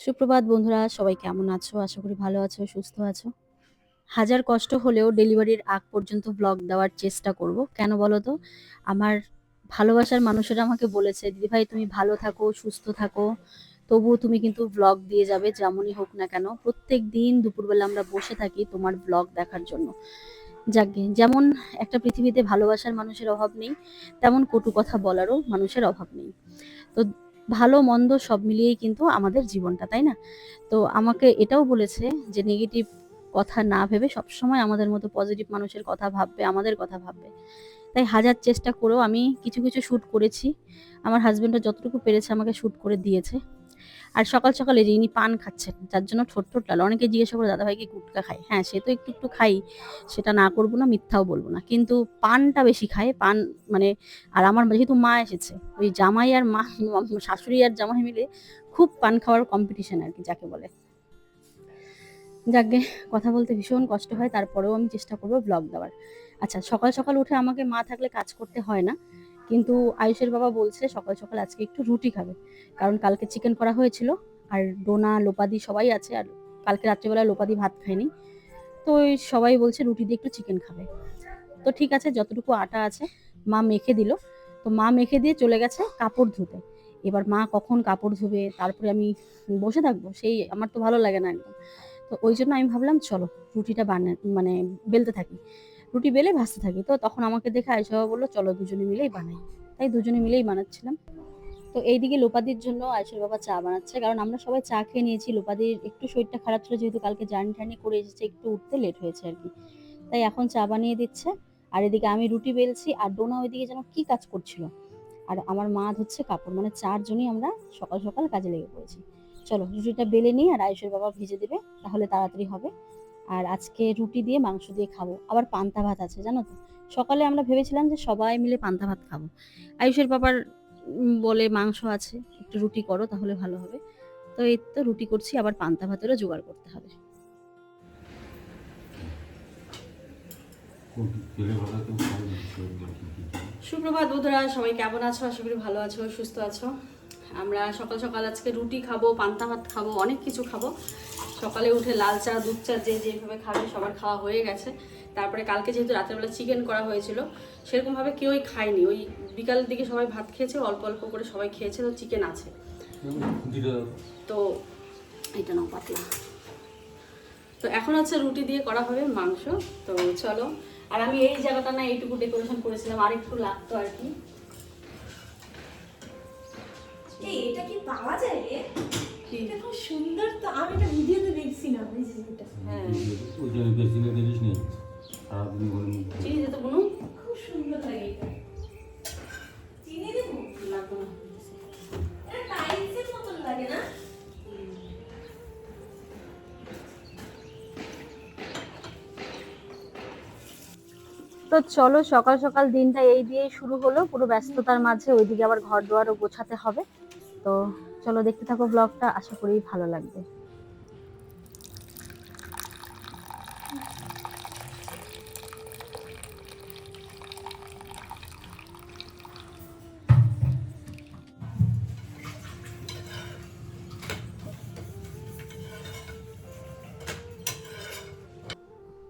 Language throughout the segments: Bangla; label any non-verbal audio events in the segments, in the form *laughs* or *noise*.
সুপ্রভাত বন্ধুরা, সবাই কেমন আছো? আশা করি ভালো আছো, সুস্থ আছো। হাজার কষ্ট হলেও ডেলিভারির আগ পর্যন্ত ব্লগ দেওয়ার চেষ্টা করব। কেন বলো তো? আমার ভালোবাসার মানুষেরা আমাকে বলেছে দিদিভাই তুমি ভালো থাকো, সুস্থ থাকো। তবুও তুমি কিন্তু ব্লগ দিয়ে যাবে, যেমনই হোক না কেন। প্রত্যেক দিন দুপুরবেলা আমরা বসে থাকি তোমার ব্লগ দেখার জন্য। যাকে যেমন একটা পৃথিবীতে ভালোবাসার মানুষের অভাব নেই, তেমন কটু কথা বলারও মানুষের অভাব নেই। তো ভালো, মন্দ সব মিলিয়েই কিন্তু আমাদের জীবনটা, তাই না? তো আমাকে এটাও বলেছে যে নেগেটিভ কথা না ভেবে সবসময় আমাদের মতো পজিটিভ মানুষের কথা ভাববে, আমাদের কথা ভাববে। তাই হাজার চেষ্টা করেও আমি কিছু কিছু শ্যুট করেছি। আমার হাজব্যান্ডরা যতটুকু পেরেছে আমাকে শ্যুট করে দিয়েছে। আর সকাল সকালে যে ইনি পান খাচ্ছেন, যার জন্য ঠোঁট ঠোঁট লাল। অনেকে জিজ্ঞাসা করে দাদা ভাই কি গুটকা খায়? হ্যাঁ সে তো একটু একটু খাই, সেটা না করব না, মিথ্যাও বলব না। কিন্তু পানটা বেশি খায়, পান মানে আর আমার যেহেতু মা এসেছে, ওই জামাই আর মা, *laughs* শাশুড়ি আর জামাই মিলে খুব পান খাওয়ার কম্পিটিশন আর কি যাকে বলে। যাকে কথা বলতে ভীষণ কষ্ট হয়, তারপরেও আমি চেষ্টা করব ব্লগ দেওয়ার। আচ্ছা সকাল সকাল উঠে আমাকে মা থাকলে কাজ করতে হয় না। কিন্তু আয়ুষের বাবা বলছে সকাল সকাল আজকে একটু রুটি খাবে। কারণ কালকে চিকেন করা হয়েছিল, আর ডোনা, লোপাদি সবাই আছে, আর কালকে রাত্রেবেলা লোপাদি ভাত খায়নি। তো সবাই বলছে রুটি দিয়ে একটু চিকেন খাবে। তো ঠিক আছে, যতটুকু আটা আছে, মা মেখে দিল। তো মা মেখে দিয়ে চলে গেছে কাপড় ধুতে। এবার মা কখন কাপড় ধুবে, তারপরে আমি বসে থাকব, সেই আমার তো ভালো লাগে না একদম। তো ওই জন্য আমি ভাবলাম, চলো রুটিটা বানা মানে বেলতে থাকি। রুটি বেলে ভাজতে থাকি। তো তখন আমাকে দেখে আয়সা বাবা বলল, চলো দুজনে মিলেই বানাই। তাই দুজনে মিলেই বানাচ্ছিলাম। তো এইদিকে লোপাদির জন্য আয়ুষের বাবা চা বানাচ্ছে। কারণ আমরা সবাই চা খেয়ে নিয়েছি, লোপাদির একটু শরীরটা খারাপ ছিল, যেহেতু কালকে জার্নি টার্নি করে এসেছে, একটু উঠতে লেট হয়েছে আর কি। তাই এখন চা বানিয়ে দিচ্ছে। আর এদিকে আমি রুটি বেলছি, আর ডোনা ওইদিকে যেন কি কাজ করছিল। আর আমার মা ধরছে কাপড় মানে চারজনই আমরা সকাল সকাল কাজে লেগে পড়েছি। চলো রুটিটা বেলে নিই, আর আয়ুষের বাবা ভেজে দেবে, তাহলে তাড়াতাড়ি হবে। আর আজকে রুটি দিয়ে মাংস দিয়ে খাব। আবার পান্তা ভাত আছে, জানো তো? সকালে আমরা ভেবেছিলাম যে সবাই মিলে পান্তা ভাত খাব। আয়ুষের বাবার বলে মাংস আছে, একটু রুটি করো তাহলে ভালো হবে। তো এই তো রুটি করছি, আবার পান্তা ভাতেরও জোগাড় করতে হবে। সুপ্রভাত বন্ধুরা, সবাই কেমন আছো? আশা করি ভালো আছো, সুস্থ আছো। আমরা সকাল সকাল আজকে রুটি খাব, পান্তা ভাত খাব, অনেক কিছু খাব। সকালে উঠে লাল চা, দুধ চা যে যেভাবে খাবে সবার খাওয়া হয়ে গেছে। তারপরে কালকে যেহেতু রাতেরবেলা চিকেন করা হয়েছিল, সেরকমভাবে কেউই খায়নি। ওই বিকালের দিকে সবাই ভাত খেয়েছে, অল্প অল্প করে সবাই খেয়েছে, তো চিকেন আছে। তো এটা নাও পাতলা। তো এখন হচ্ছে রুটি দিয়ে করা হবে মাংস। তো চলো, আর আমি এই জায়গাটা না এইটুকু ডেকোরেশন করেছিলাম আর একটু লাগতো আর কি। এই এটা কি পাওয়া যায় রে? এটা খুব সুন্দর তো আমি এটা ভিডিওতে দেখছিলাম এই যে এটা। হ্যাঁ। ওইটা বেসিনে দেখিস নি সারাদিন ঘরে মুখ চিনি যেত বুনু খুব সুন্দর লাগে এটা। চিনি দেবো লাগবে না এটা টাইলসের মতন লাগে না? তো চলো সকাল সকাল দিনটা এই দিয়েই শুরু হলো পুরো ব্যস্ততার মাঝে ওইদিকে আবার ঘর দুয়ারও গোছাতে হবে। তো চলো দেখতে থাকো ব্লগটা আশা করি ভালো লাগবে।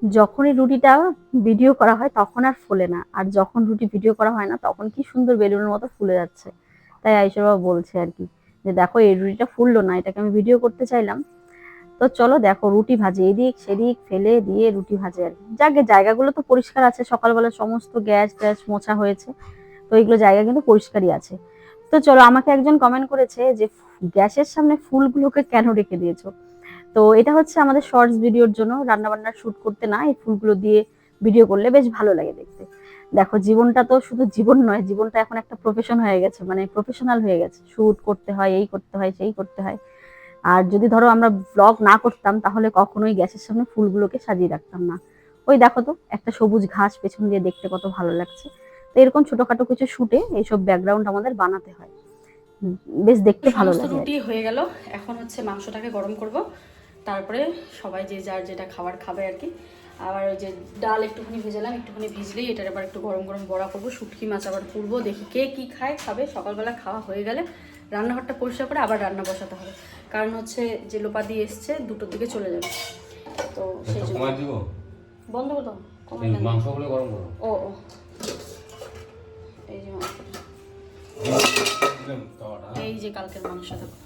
যখনই রুটিটা ভিডিও করা হয় তখন আর ফুলে না, আর যখন রুটি ভিডিও করা হয় না তখন কি সুন্দর বেলুনের মতো ফুলে যাচ্ছে। তাই আয়ুষের বাবা বলছে আর কি, যে দেখো এই রুটিটা ফুললো না, এটাকে আমি ভিডিও করতে চাইলাম। তো চলো দেখো রুটি ভাজে, এদিক সেদিক ফেলে দিয়ে রুটি ভাজে আর যাকে জায়গাগুলো তো পরিষ্কার আছে, সকালবেলা সমস্ত গ্যাস ট্যাস মোছা হয়েছে, তো এইগুলো জায়গা কিন্তু পরিষ্কারই আছে। তো চলো, আমাকে একজন কমেন্ট করেছে যে, গ্যাসের সামনে ফুলগুলোকে কেন রেখে দিয়েছ? তো এটা হচ্ছে আমাদের শর্টস ভিডিওর জন্য রান্না শ্যুট করতে না, এই ফুলগুলো দিয়ে ভিডিও করলে বেশ ভালো লাগে দেখতে। দেখো জীবনটা তো শুধু জীবন নয় জীবনটা এখন একটা প্রফেশন হয়ে গেছে মানে প্রফেশনাল হয়ে গেছে। শুট করতে হয় এই করতে হয় সেই করতে হয়। আর যদি ধরো আমরা ব্লগ না করতাম তাহলে কখনোই গ্যাসের সামনে ফুলগুলোকে সাজিয়ে রাখতাম না। ওই দেখো তো একটা সবুজ ঘাস পেছন দিয়ে দেখতে কত ভালো লাগছে। তো এরকম ছোটখাটো কিছু শুটে এইসব ব্যাকগ্রাউন্ড আমাদের বানাতে হয়। বেশ দেখতে ভালো লাগে রুটি হয়ে গেল। এখন হচ্ছে মাংসটাকে গরম করব। তারপরে সবাই যে যার যেটা খাবার খাবে আর কি। আবার ওই যে ডাল একটুখানি ভেজালাম একটুখানি ভিজলেই এটার আবার একটু গরম গরম বড়া করব শুটকি মাছ আবার পুরবো দেখি কে কি খায় খাবে। সকালবেলা খাওয়া হয়ে গেলে রান্নাঘরটা পরিষ্কার করে আবার রান্না বসাতে হবে। কারণ হচ্ছে যে লোপা দিয়ে এসছে দুটোর দিকে চলে যাবে। তো সেই জন্য। বন্ধ করে দাও মাংসগুলো গরম করো। ও ও। এই যে এই যে কালকের মাংস দেখো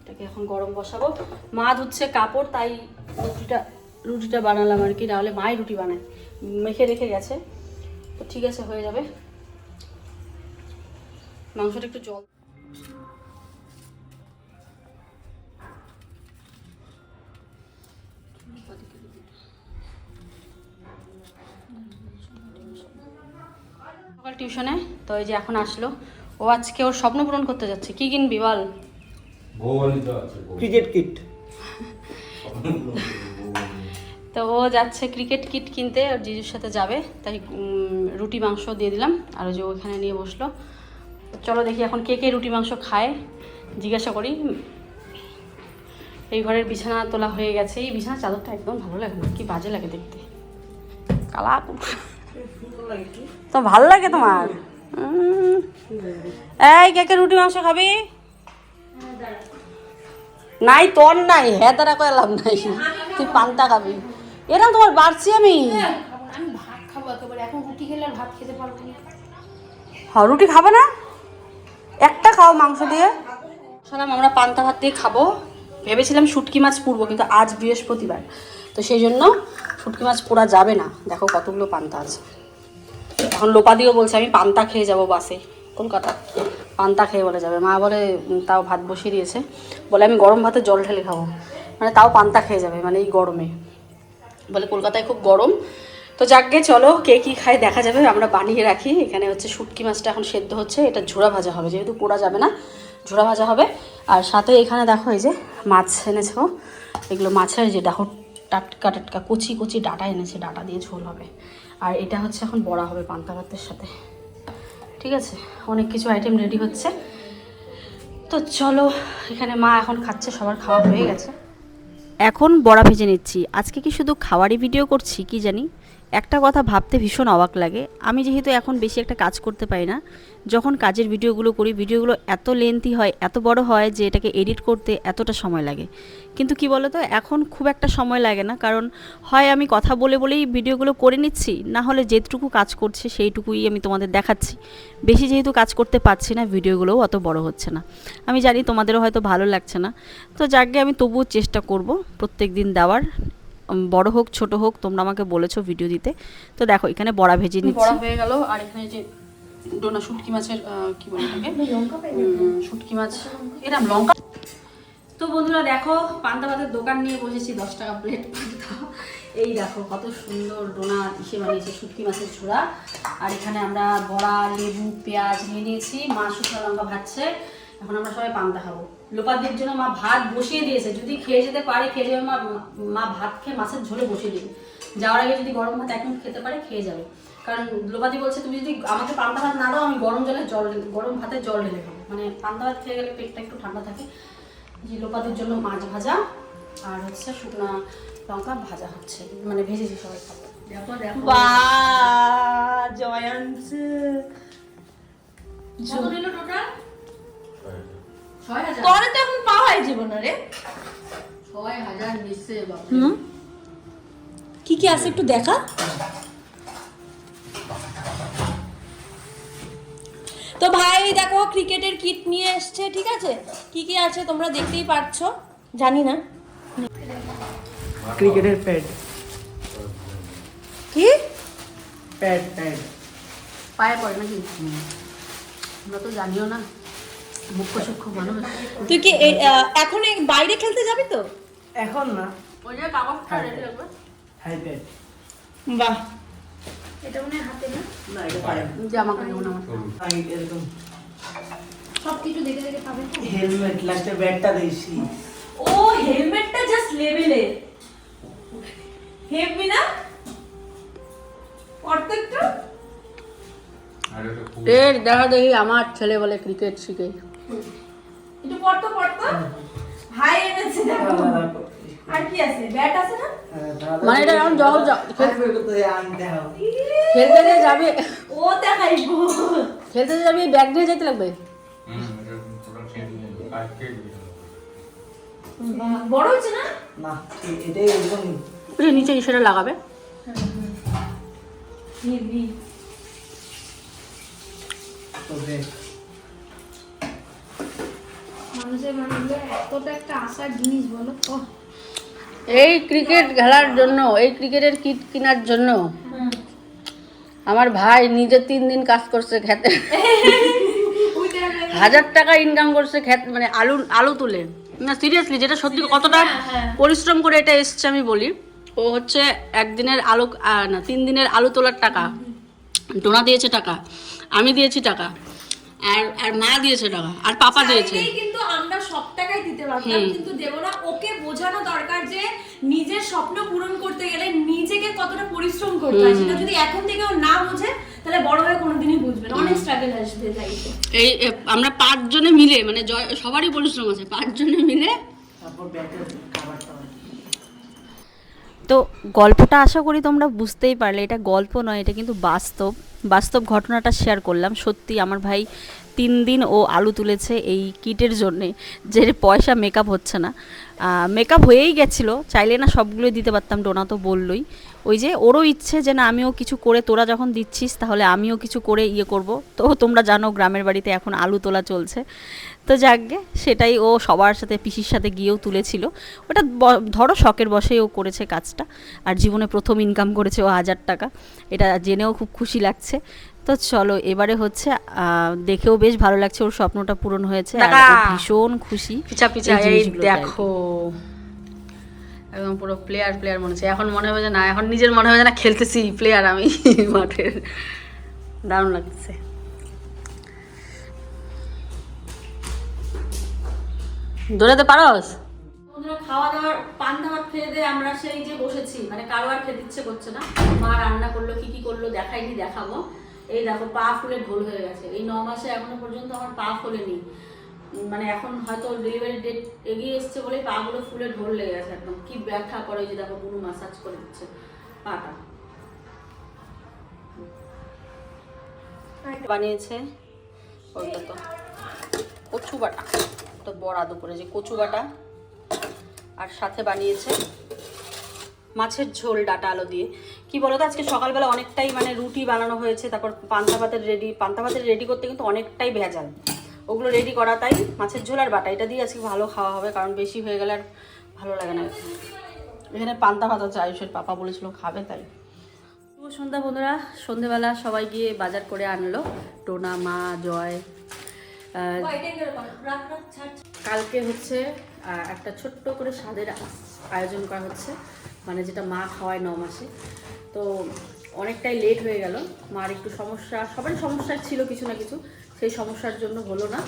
এটাকে এখন গরম বসাবো। মা ধুচ্ছে কাপড় তাই রুটিটা রুটিটা বানালাম আর কি নাহলে মাই রুটি বানায়। মেখে রেখে গেছে। তো ঠিক আছে হয়ে যাবে। মাংসটা একটু জল সকাল টিউশনে তো এই যে এখন আসলো। ও আজকে ওর স্বপ্ন পূরণ করতে যাচ্ছে। কি কিনবি বল। Cricket kit. তো ও যাচ্ছে ক্রিকেট কিট কিনতে ওর জিজুর সাথে যাবে, তাই রুটি, মাংস দিয়ে দিলাম, আর যে ওখানে নিয়ে বসল। চলো দেখি এখন কে কে রুটি, মাংস খায়, জিজ্ঞাসা করি। এই ঘরের বিছানা তোলা হয়ে গেছে, এই বিছানা চাদরটা একদম ভালো লাগে না, কি বাজে লাগে দেখতে। কালা তো ভালো লাগে তোমার? এই কে কে রুটি, মাংস খাবি? নাই, তোর নাই হ্যাঁ তারা কয়ে লাভ নাই, তুই পান্তা খাবি। এরকম তোমার বাড়ছি আমি। আমি ভাত খাব একেবারে। এখন রুটি খেলে আর ভাত খেতে পারব না। হ্যাঁ রুটি খাব না? একটা খাও মাংস দিয়ে। সালাম আমরা পান্তা ভাত দিয়ে খাব। ভেবেছিলাম শুটকি মাছ পুরবো কিন্তু আজ বৃহস্পতিবার। তো সেই জন্য শুটকি মাছ পোড়া যাবে না। দেখো কতগুলো পান্তা আছে। এখন লোপা দিও বলছে আমি পান্তা খেয়ে যাব বাসে। কলকাতা। পান্তা খেয়ে বলে যাবে। মা বলে তাও ভাত বসিয়ে দিয়েছে। বলে আমি গরম ভাতে জল ঢেলে খাব। মানে তাও পান্তা খেয়ে যাবে মানে এই গরমে। বলে কলকাতায় খুব গরম। তো যাকগে, চলো কে কী খায় দেখা যাবে, আমরা বানিয়ে রাখি। এখানে হচ্ছে শুটকি মাছটা এখন সেদ্ধ হচ্ছে, এটা ঝোড়া ভাজা হবে, যেহেতু পোড়া যাবে না, ঝোড়া ভাজা হবে। আর সাথে এখানে দেখো এই যে মাছ এনেছো, এগুলো মাছের যে দেখো টাটকা টাটকা কচি কচি ডাটা এনেছে, ডাটা দিয়ে ঝোল হবে। আর এটা হচ্ছে এখন বড়া হবে পান্তা ভাতের সাথে। ঠিক আছে, অনেক কিছু আইটেম রেডি হচ্ছে। তো চলো, এখানে মা এখন খাচ্ছে, সবার খাওয়া হয়ে গেছে। এখন বড়া ভেজে নিচ্ছি। আজকে কি শুধু খাওয়ারই ভিডিও করছি কি জানি? একটা কথা ভাবতে ভীষণ অবাক লাগে। আমি যেহেতু এখন বেশি একটা কাজ করতে পারি না, যখন কাজের ভিডিওগুলো করি, ভিডিওগুলো এত লেন্থি হয়, এত বড় হয় যে এটাকে এডিট করতে এতটা সময় লাগে। কিন্তু কি বলো তো এখন খুব একটা সময় লাগে না, কারণ হয় আমি কথা বলে বলেই ভিডিওগুলো করে নিচ্ছি, না হলে যেটুকু কাজ করছে সেইটুকুই আমি তোমাদের দেখাচ্ছি। বেশি যেহেতু কাজ করতে পারছি না, ভিডিওগুলোও অত বড় হচ্ছে না। আমি জানি তোমাদেরও হয়তো ভালো লাগছে না। তো যাকে আমি তবুও চেষ্টা করব প্রত্যেক দিন দেওয়ার। বড় হোক ছোট হোক তোমরা আমাকে বলেছ ভিডিও দিতে। তো দেখো এখানে বড়া ভেজে নিচ্ছি। বড়া হয়ে গেল আর এখানে যে ডোনা শুটকি মাছের কি বলে এটাকে? শুটকি মাছ। এরম লঙ্কা তো বন্ধুরা দেখো পান্তা ভাতের দোকান নিয়ে বসেছি দশ টাকা প্লেট পান্তা। এই দেখো কত সুন্দর ডোনা ইসে বানিয়েছে শুটকি মাছের ছোড়া আর এখানে আমরা বড়া লেবু পেঁয়াজ নিয়ে নিয়েছি মা শুকনো লঙ্কা ভাজছে। এখন আমরা সবাই পান্তা খাব। লোপাদের জন্য মা ভাত বসিয়ে দিয়েছে। যদি খেয়ে যেতে পারে খেয়ে যাবে মা মা ভাত খেয়ে মাছের ঝোলে বসিয়ে দিবে। যাওয়ার আগে যদি গরম ভাত এখন খেতে পারে খেয়ে যাবে। কারণ লোপাদি বলছে তুমি যদি আমাকে পান্তা ভাত না দাও আমি গরম জলে জল গরম ভাতে জল ঢেলে খাব। মানে পান্তা ভাত খেয়ে গেলে পেটটা একটু ঠান্ডা থাকে। যে লোপাদের জন্য মাছ ভাজা আর হচ্ছে শুকনা লঙ্কা ভাজা হচ্ছে মানে ভেজেছি সবাই খাব। দেখো দেখো। টোটাল ছয় হাজার তোরে তো এখন পাওয়াই যাবে না রে। ছয় হাজার নিচ্ছে হুম? কি কি আছে একটু দেখা? তো ভাই দেখো ক্রিকেটের কিট নিয়ে এসছে ঠিক আছে? কি কি আছে তোমরা দেখতেই পাচ্ছো? জানি না। ক্রিকেটের প্যাড। কি? Pad pad. পায়ে পড়ে নাকি? আমরা তো জানিও না। তুই কি এখন এই বাইরে খেলতে যাবি তো? এখন না। ওই যে কাগজটা রেডি রাখবে হাই বাহ। এটা মনে হাতে না? না এটা পায়ে যে আমাকে যেমন আমার আমি এরকম সব কিছু দেখে দেখে পাবে হেলমেট লাস্টে ব্যাটটা দিয়েছি। ও হেলমেটটা জাস্ট লেভেলে হেভি না? প্রত্যেকটা? দেখা দেখি আমার ছেলে বলে ক্রিকেট শিখে। একটু পড়তো পড়তো? ভাই এনেছে দেখো। আর কি আছে? ব্যাট আছে না? মানে এটা এখন আমি দেখাও। খেলতে যাবে ও দেখাইবো। খেলতে যাবে ব্যাগ নিয়ে যেতে লাগবে? হয়ে বড় হচ্ছে না? না এটাই একদম নিচে সেটা লাগাবে। তো দেখ মানুষের মানুষগুলো এতটা একটা আশার জিনিস বলো? এই ক্রিকেট খেলার জন্য এই ক্রিকেটের কিট কেনার জন্য। আমার ভাই নিজে তিন দিন কাজ করছে খেতে। *laughs* হাজার টাকা ইনকাম করছে খেত মানে আলু আলু তুলে। না সিরিয়াসলি যেটা সত্যি কতটা পরিশ্রম করে এটা এসছে আমি বলি ও হচ্ছে একদিনের আলু না তিন দিনের আলু তোলার টাকা। টোনা দিয়েছে টাকা আমি দিয়েছি টাকা। আর আর মা দিয়েছে টাকা আর পাপা দিয়েছে। কিন্তু আমরা সব টাকাই দিতে পারতাম কিন্তু দেবো না। ওকে বোঝানো দরকার যে নিজের স্বপ্ন পূরণ করতে গেলে নিজেকে কতটা পরিশ্রম করতে হয় সেটা যদি এখন থেকে ও না বোঝে তাহলে বড় হয়ে কোনোদিনই বুঝবে না। অনেক স্ট্রাগল আসবে লাইফে এই আমরা পাঁচজনে মিলে মানে জয় সবারই পরিশ্রম আছে মিলে। তারপর ব্যাটের খাবার টাবার তো গল্পটা আশা করি তোমরা বুঝতেই পারলে এটা গল্প নয় এটা কিন্তু বাস্তব। বাস্তব ঘটনাটা শেয়ার করলাম। সত্যি আমার ভাই তিন দিন ও আলু তুলেছে এই কিটের জন্যে, যে পয়সা মেকআপ হচ্ছে না। মেকআপ হয়েই গেছিল, চাইলে না সবগুলোই দিতে পারতাম, ডোনা তো বললই। ওই যে ওরও ইচ্ছে যে না আমিও কিছু করে তোরা যখন দিচ্ছিস তাহলে আমিও কিছু করে ইয়ে করব। তো তোমরা জানো গ্রামের বাড়িতে এখন আলু তোলা চলছে। তো যাকগে সেটাই ও সবার সাথে পিসির সাথে গিয়েও তুলেছিল। ওটা ধরো শখের বসেই ও করেছে কাজটা। আর জীবনে প্রথম ইনকাম করেছে ও হাজার টাকা। এটা জেনেও খুব খুশি লাগছে। তো চলো এবারে হচ্ছে দেখেও বেশ ভালো লাগছে ওর স্বপ্নটা পূরণ হয়েছে। আর ভীষণ খুশি। দেখো। একদম পুরো প্লেয়ার প্লেয়ার মনে হচ্ছে। এখন মনে হবে যে না, এখন নিজের মনে হবে না, খেলতেছি প্লেয়ার আমি। *laughs* মাঠের। দারুণ লাগছে। দৌড়াতে পারস? খাওয়া দাওয়ার পান্তা ভাত খেয়ে দিয়ে আমরা সেই যে বসেছি মানে কারও আর খেতে ইচ্ছে করছে না। মা রান্না করল, কি কি করল দেখাইনি, দেখাবো। এই দেখো, পা ফুলে ঢোল হয়ে গেছে। এই ন মাসে এখনও পর্যন্ত আমার পা ফোলেনি। মানে এখন হয়তো ডেলিভারি ডেট এগিয়ে এসছে বলে পাগুলো ফুলে ঢোল লেগে গেছে একদম। কি ব্যথা করে যে দেখো বুনু মাসাজ করে দিচ্ছে পাটা। বানিয়েছে ওইটা তো কচু বাটা তো বড়া দুপুরে যে কচু বাটা। আর সাথে বানিয়েছে মাছের ঝোল ডাটা আলো দিয়ে। কি বলতো আজকে সকালবেলা অনেকটাই মানে রুটি বানানো হয়েছে তারপর পান্তা ভাতের রেডি পান্তা ভাতের রেডি করতে কিন্তু অনেকটাই ভেজাল। ওগুলো রেডি করা, তাই মাছের ঝোল আর বাটা। এটা দিয়ে আজকে ভালো খাওয়া হবে, কারণ বেশি হয়ে গেলে আর ভালো লাগে না। এখানে পান্তা ভাত আছে আয়ুষের পাপা বলেছিল খাবে, তাই। শুভ সন্ধ্যা বন্ধুরা, সন্ধেবেলা সবাই গিয়ে বাজার করে আনলো, টোনা, মা, জয়। কালকে হচ্ছে একটা ছোট্ট করে স্বাদের আয়োজন করা হচ্ছে মানে যেটা মা খাওয়ায় ন মাসে। তো অনেকটাই লেট হয়ে গেল, মার একটু সমস্যা সবারই সমস্যা ছিল কিছু না কিছু। সেই সমস্যার জন্য হলো না।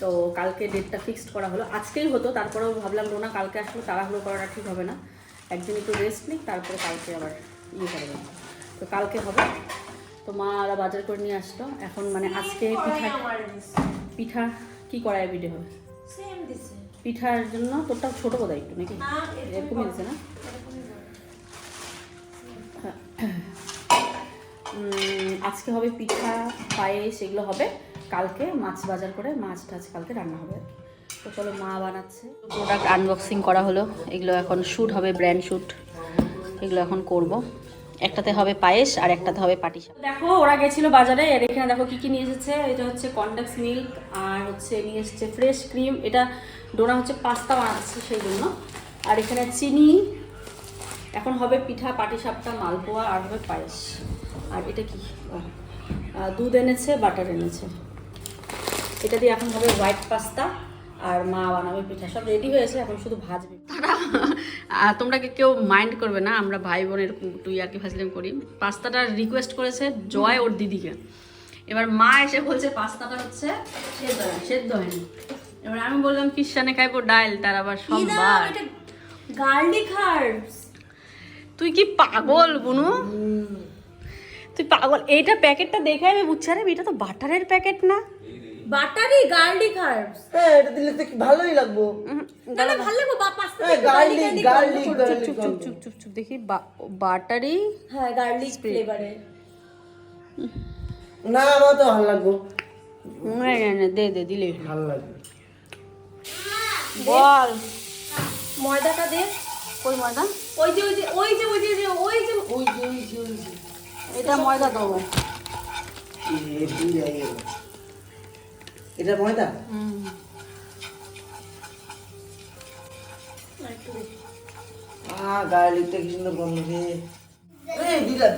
তো কালকে ডেটটা ফিক্সড করা হলো। আজকেই হতো তারপরেও ভাবলাম না কালকে আসলে তাড়াহুড়ো করাটা ঠিক হবে না। একদিন একটু রেস্ট নিই তারপরে কালকে আবার ইয়ে করবে তো কালকে হবে। তো মা ওরা বাজার করে নিয়ে আসলো। এখন মানে আজকে পিঠা পিঠা কি করায় পিঠে হবে? পিঠার জন্য তোরটা ছোটো বোধ একটু নাকি? এরকমই দিচ্ছে না? আজকে হবে পিঠা পায়েস এগুলো হবে। কালকে মাছ বাজার করে মাছ টাছ কালকে রান্না হবে তো চলো মা বানাচ্ছে। প্রোডাক্ট আনবক্সিং করা হলো। এগুলো এখন শ্যুট হবে ব্র্যান্ড শ্যুট এগুলো এখন করব। একটাতে হবে পায়েস আর একটাতে হবে পাটিসা দেখো ওরা গেছিল বাজারে। আর এখানে দেখো কি কি নিয়ে এসেছে। এটা হচ্ছে কন্ডাক্স মিল্ক আর হচ্ছে নিয়ে এসেছে ফ্রেশ ক্রিম এটা ডোনা হচ্ছে পাস্তা বানাচ্ছে সেই জন্য। আর এখানে চিনি। এখন হবে পিঠা পাটি পাটিসাপটা মালপোয়া আর হবে পায়েস। আর এটা কি? দুধ এনেছে বাটার এনেছে। এটা দিয়ে এখন হবে হোয়াইট পাস্তা আর মা বানাবে পিঠা। সব রেডি হয়েছে এখন শুধু ভাজবে। তারা তোমরা কি কেউ মাইন্ড করবে না? আমরা ভাই বোনের তুই আর কি ফাজলিম করি। পাস্তাটা রিকোয়েস্ট করেছে জয় ওর দিদিকে। এবার মা এসে বলছে পাস্তাটা হচ্ছে সেদ্ধ হয়নি সেদ্ধ হয়নি এবার আমি বললাম কিষানে খাইবো ডাল তার আবার সোমবার গার্লিক হার্বস তুই কি পাগল বুনু? তুই পাগল। এইটা প্যাকেটটা দেখে আমি বুঝছি আরে এটা তো বাটারের প্যাকেট না। বাটারি গার্লিক হার্বস হ্যাঁ এটা দিলে তো ভালোই লাগবো। না না ভালো লাগবো বা পাস্তা হ্যাঁ, গার্লিক গার্লিক চুপ চুপ চুপ চুপ চুপ দেখি বাটারি হ্যাঁ গার্লিক ফ্লেভারে না আমার তো ভালো লাগবো। না না না দে দে দিলে ভালো লাগবে। বল। ময়দাটা দে। ওই ময়দা? ওই যে ওই যে ওই যে ওই যে ওই যে ওই যে ওই যে এটা ময়দা দাও এ দিয়ে এটা ময়দা? আহ গার্লিকটা কি সুন্দর গন্ধ রে। এই দিলাম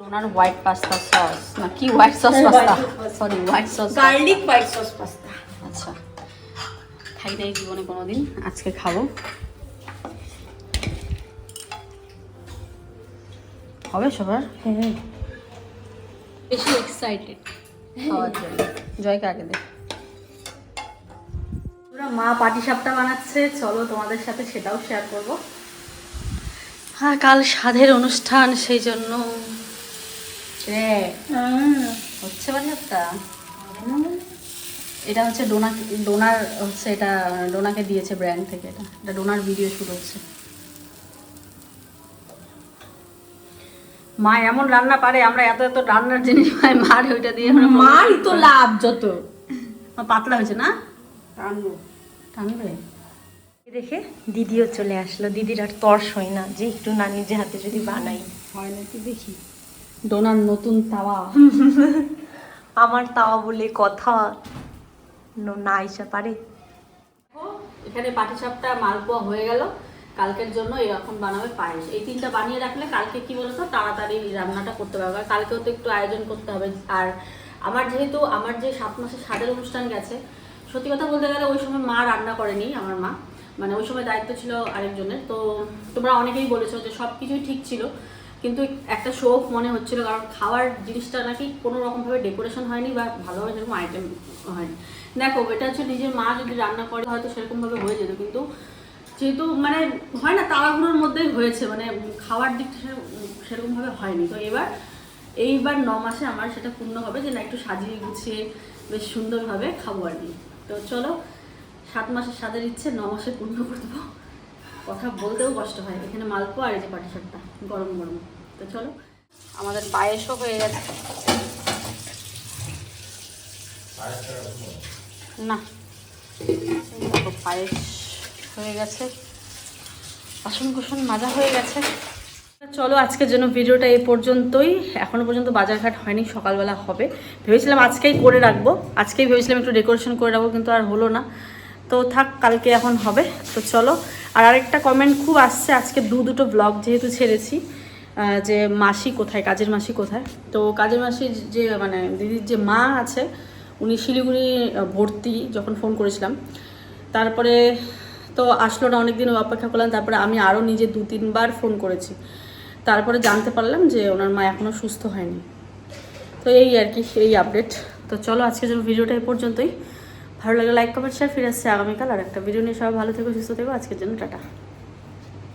ওনার হোয়াইট পাস্তা সস না কি white sauce pasta sorry white sauce garlic white sauce pasta আচ্ছা। খাই নাই জীবনে কোনোদিন আজকে খাব। হবে সবার? বেশি এক্সাইটেড খাওয়ার জন্য। জয়কে আগে দে। মা পাটি সাপটা বানাচ্ছে চলো তোমাদের সাথে সেটাও শেয়ার করব। হ্যাঁ কাল স্বাদের অনুষ্ঠান সেই জন্য। হচ্ছে পাটি সাপটা এটা হচ্ছে ডোনা ডোনার হচ্ছে এটা ডোনাকে দিয়েছে ব্র্যান্ড থেকে এটা। এটা ডোনার ভিডিও শুট হচ্ছে। মা এমন রান্না পারে আমরা এত এত রান্নার জিনিস পাই মার ওইটা দিয়ে আমরা মারই তো লাভ যত। পাতলা হয়েছে না? টানবো। টানবে? দেখে দিদিও চলে আসলো। দিদির আর তর্স হয় না যে একটু না নিজে হাতে যদি বানাই। হয় নাকি দেখি। ডোনার নতুন তাওয়া। আমার তাওয়া বলে কথা। ন- না আইসা পারে। এখানে পাটিসাপটা মালপোয়া হয়ে গেল। কালকের জন্য এরকম বানাবে পায়েস। এই তিনটা বানিয়ে রাখলে কালকে কি বলতো? তাড়াতাড়ি রান্নাটা করতে পারবে। আর কালকেও তো একটু আয়োজন করতে হবে। আর আমার যেহেতু, আমার যে সাত মাসের স্বাদের অনুষ্ঠান গেছে, সত্যি কথা বলতে গেলে ওই সময় মা রান্না করেনি আমার মা। মানে ওই সময় দায়িত্ব ছিল আরেকজনের। তো তোমরা অনেকেই বলেছ যে সব কিছুই ঠিক ছিল। কিন্তু একটা শোক মনে হচ্ছিল, কারণ খাওয়ার জিনিসটা নাকি কোনো রকমভাবে ডেকোরেশন হয়নি বা ভালোভাবে সেরকম আইটেম হয়নি। দেখো, এটা হচ্ছে নিজের মা যদি রান্না করে, হয়তো সেরকমভাবে হয়ে যেত। কিন্তু যেহেতু মানে হয় না তাড়াহুড়োর মধ্যেই হয়েছে মানে খাওয়ার দিকটা সেরকমভাবে হয়নি। তো এবার এইবার ন মাসে আমার সেটা পূর্ণ হবে যে না একটু সাজিয়ে গুছিয়ে বেশ সুন্দরভাবে খাব আর কি। তো চলো সাত মাসের স্বাদের ইচ্ছে ন মাসে পূর্ণ করে দেবো কথা বলতেও কষ্ট হয়। এখানে মালপো আর এই যে পাটিসাপটা গরম গরম। তো চলো আমাদের পায়েসও হয়ে গেছে। না পায়েস হয়ে গেছে। বাসন কুসন মাজা হয়ে গেছে। চলো, আজকের জন্য ভিডিওটা এই পর্যন্তই। এখনও পর্যন্ত বাজারঘাট হয়নি, সকালবেলা হবে। ভেবেছিলাম আজকেই করে রাখব। আজকেই ভেবেছিলাম একটু ডেকোরেশন করে রাখব, কিন্তু আর হলো না। তো থাক, কালকে এখন হবে। তো চলো, আর আরেকটা কমেন্ট খুব আসছে। আজকে দু দুটো ব্লগ যেহেতু ছেড়েছি যে মাসি কোথায়, কাজের মাসি কোথায়। তো কাজের মাসি যে মানে দিদির যে মা আছে, উনি শিলিগুড়ি ভর্তি, যখন ফোন করেছিলাম। তারপরে তো আসলো না, অনেকদিন অপেক্ষা করলাম, তারপরে আমি আরও নিজে দু, তিনবার ফোন করেছি। তারপরে জানতে পারলাম যে ওনার মা এখনও সুস্থ হয়নি। তো এই আর কি, এই আপডেট তো চলো আজকের জন্য ভিডিওটা এ পর্যন্তই। ভালো লাগে লাইক কমেন্ট শেয়ার ফিরে আসছে আগামীকাল। আর একটা ভিডিও নিয়ে সবাই ভালো থেকো, সুস্থ থেকো। আজকের জন্য টাটা।